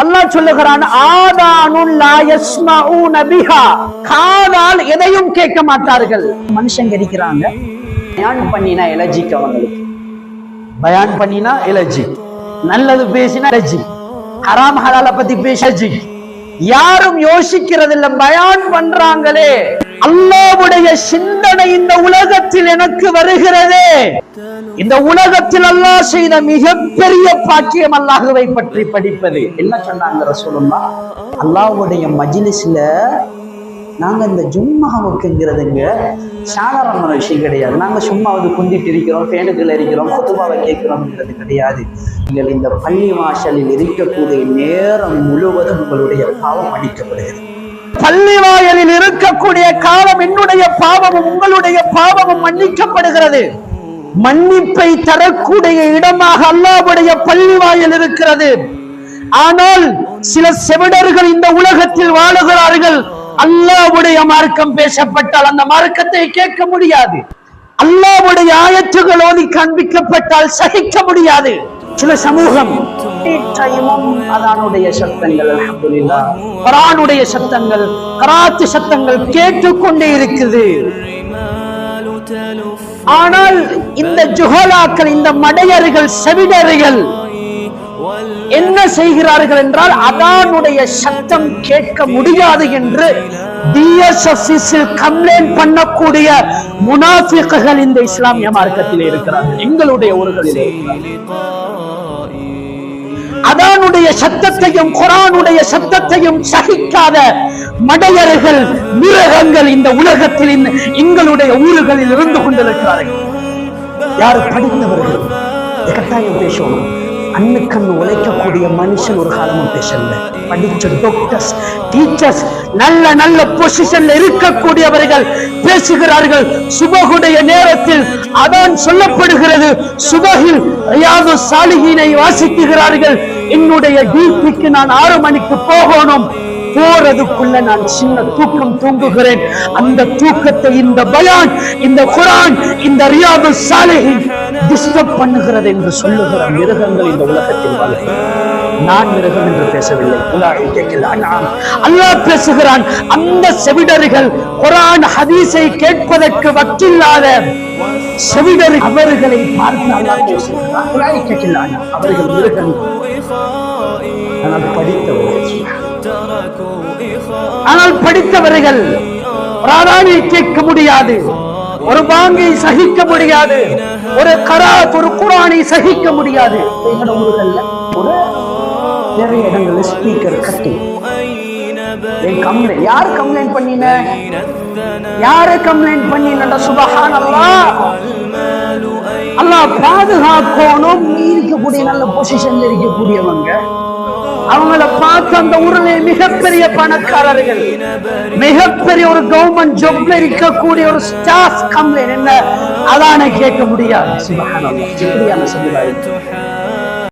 அல்லாஹ் சொல்லுகிறான் ஆதானுன் லா யஸ்மஊன பிஹா. காதால் எதையும் கேட்க மாட்டார்கள். மனுஷங்க இருக்கிறாங்க பயான் பண்ணினா எலர்ஜிக்கு அவங்களுக்கு. பயான் பண்ணினா எலர்ஜி. நல்லது பேசினா எலர்ஜி. ஹராம் ஹலால பத்தி பேசி யாரும் யோசிக்கிறது இல்ல பயான் பண்றாங்களே. அல்லாவுடைய சிந்தனை இந்த உலகத்தில் எனக்கு வருகிறதே. இந்த உலகத்தில் அல்லாஹ் செய்த மிகப்பெரிய பாக்கியம் அல்லாஹுவை பற்றி படிப்பது. என்ன சொன்னாங்க ரசூலுல்லா அல்லாஹ்வுடைய மஜ்லிஸ்ல நாங்க இந்த ஜும்மாவுக்குங்கிறதுங்க சாதாரணமான விஷயம் கிடையாது. நாங்க சும்மா வந்து குந்திட்டு இருக்கிறோம் ஃபேனுக்குள்ள இருக்கிறோம் குத்துமாவை கேட்கிறோம்ங்கிறது கிடையாது. நீங்கள் இந்த பள்ளி வாசலில் இருக்கக்கூடிய நேரம் முழுவதும் உங்களுடைய பாவம் அடிக்கப்படுகிறது. பள்ளி வாயலில் இருக்கக்கூடிய காலம் என்னுடைய பாவமும் உங்களுடைய பாவமும் மன்னிக்கப்படுகிறது. மன்னிப்பை தரக்கூடிய இடமாக அல்லாவுடைய பள்ளி வாயல் இருக்கிறது. ஆனால் சில செவிடர்கள் இந்த உலகத்தில் வாழுகிறார்கள். அல்லாவுடைய மார்க்கம் பேசப்பட்டால் அந்த மார்க்கத்தை கேட்க முடியாது. அல்லாவுடைய ஆயத்துகளோடு காண்பிக்கப்பட்டால் சகிக்க முடியாது. சில சமூகம் டைமும் அதானுடைய சத்தங்கள் அல்ஹம்துலில்லாஹ். குர்ஆனுடைய சத்தங்கள் கராத்து சத்தங்கள் கேட்டுக்கொண்டே இருக்குது. ஆனால் இந்த ஜுஹலாக்கள் இந்த மடையர்கள் செவிடர்கள் என்ன செய்கிறார்கள் என்றால் அதானுடைய சத்தம் கேட்க முடியாது என்று கம்ப்ளைண்ட் பண்ணக்கூடிய முனாஃபிக்குகள் இந்த இஸ்லாமிய மார்க்கத்தில் இருக்கிறார்கள். எங்களுடைய ஊர்களில். அதானுடைய சத்தத்தையும் குரானுடைய சத்தத்தையும் சகிக்காத மடையர்கள் மிருகங்கள் இந்த உலகத்தில் எங்களுடைய ஊர்களில் இருந்து கொண்டிருக்கிறார்கள். யார் படித்தவர்கள்? கட்டாயம் பேசணும் அண்ணுக்கண்ணு உழைக்கக்கூடிய மனுஷன் ஒரு காலமும் பேசல படிச்ச டாக்டர்ஸ் டீச்சர்ஸ் நல்ல நல்ல பொசிஷன்ல இருக்கக்கூடியவர்கள் பேசுகிறார்கள். சுபகுடைய நேரத்தில் அதான் சொல்லப்படுகிறது. சுபகில் ரியாது சாலிகினை வாசிக்குகிறார்கள் என்னுடைய டியூட்டிக்கு நான் ஆறு மணிக்கு போகணும். போறதுக்குள்ள நான் சின்ன தூக்கம் தூங்குகிறேன். அந்த தூக்கத்தை இந்த பயான் இந்த குரான் இந்த ரியாது சாலையை டிஸ்டர்ப் பண்ணுகிறது என்று சொல்லுகிற மிருகங்கள் இந்த உலகத்தில் வாழ்கிறது நான் மிருகம் என்று பேசவில்லை. அல்லாஹ் பேசுகிறான் அந்த செவிடர்கள் குரான் ஹதீஸை கேட்பதற்கு வக்கில்லாத செவிடர் அவர்களை பார்த்து அல்லாஹ் பேசுகிறான். அவர்கள் மிருகங்கள் ஆனால் படித்தவர்கள். ஆனால் படித்தவர்கள் பிராதானியை கேட்க முடியாது ஒரு பாங்கை சகிக்க முடியாது ஒரு கராத் ஒரு குரானை சகிக்க முடியாது. ஒரு நிறைய இடங்கள்ல ஸ்பீக்கர் கட்டி. என் கம்ப்ளைண்ட் யார் கம்ப்ளைண்ட் பண்ணின? யாரு கம்ப்ளைண்ட் பண்ணினடா சுபஹான் அல்லாஹ் அல்லாஹ் பாதுகாக்கணும். இருக்கக்கூடிய நல்ல பொசிஷன்ல இருக்கக்கூடியவங்க. அவங்கள பார்த்து அந்த ஊரிலே மிகப்பெரிய பணக்காரர்கள் மிகப்பெரிய ஒரு கவர்மெண்ட் ஜாப்ல இருக்கக்கூடிய ஒரு ஸ்டாஃப் கம்ப்ளைண்ட் என்ன? அதான கேட்க முடியாது. சுபஹானல்லாஹ். இப்படியான சமுதாயம்